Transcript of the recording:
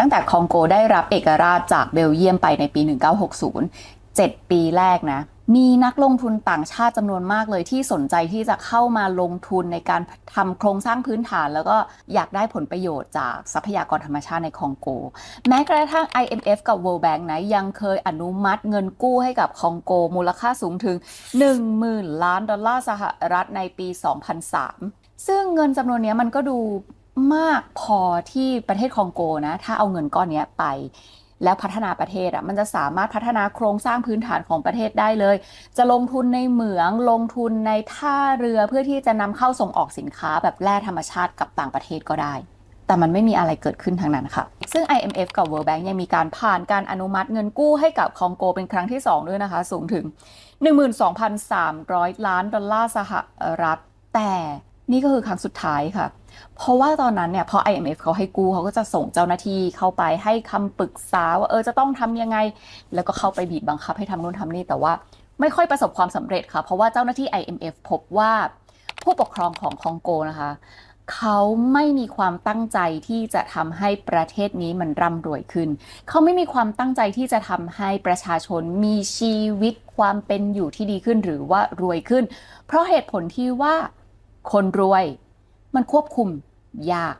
ตั้งแต่คองโกได้รับเอกราชจากเบลเยียมไปในปี 1960 7 ปีแรกนะ มีนักลงทุนต่างชาติจำนวนมากเลยที่สนใจที่จะเข้ามาลงทุนในการทำโครงสร้างพื้นฐาน แล้วก็อยากได้ผลประโยชน์จากทรัพยากรธรรมชาติในคองโก แม้กระทั่ง IMF กับ World Bank นะยังเคยอนุมัติเงินกู้ให้กับคองโก มูลค่าสูงถึง 10,000 ล้านดอลลาร์สหรัฐในปี 2003ซึ่งเงินจำนวนนี้มันก็ดู มากพอที่ประเทศคองโกนะ ถ้าเอาเงินก้อนนี้ไป แล้วพัฒนาประเทศอะมันจะสามารถพัฒนาโครงสร้างพื้นฐานของประเทศได้เลย จะลงทุนในเหมืองลงทุนในท่าเรือเพื่อที่จะนำเข้าส่งออกสินค้าแบบแร่ธรรมชาติกับต่างประเทศก็ได้ แต่มันไม่มีอะไรเกิดขึ้นทางนั้นค่ะ ซึ่ง IMF กับ World Bank ยังมีการผ่านการอนุมัติเงินกู้ให้กับคองโกเป็นครั้งที่ 2 ด้วยนะคะ สูงถึง 12,300 ล้านดอลลาร์สหรัฐแต่ นี่ก็คือครั้งสุดท้ายค่ะ เพราะว่าตอนนั้นเนี่ยพอ IMF เขาให้กู้เขาก็จะส่งเจ้าหน้าที่เข้าไปให้คำปรึกษาว่าเออจะต้องทำยังไง แล้วก็เข้าไปบีบบังคับให้ทำนู่นทำนี่แต่ว่าไม่ค่อยประสบความสำเร็จค่ะ เพราะว่าเจ้าหน้าที่ IMF พบว่าผู้ปกครองของคองโกนะคะเขาไม่มีความตั้งใจที่จะทำให้ประเทศนี้มันร่ำรวยขึ้น เขาไม่มีความตั้งใจที่จะทำให้ประชาชนมีชีวิตความเป็นอยู่ที่ดีขึ้นหรือว่ารวยขึ้น เพราะเหตุผลที่ว่า คนรวย มันควบคุมยาก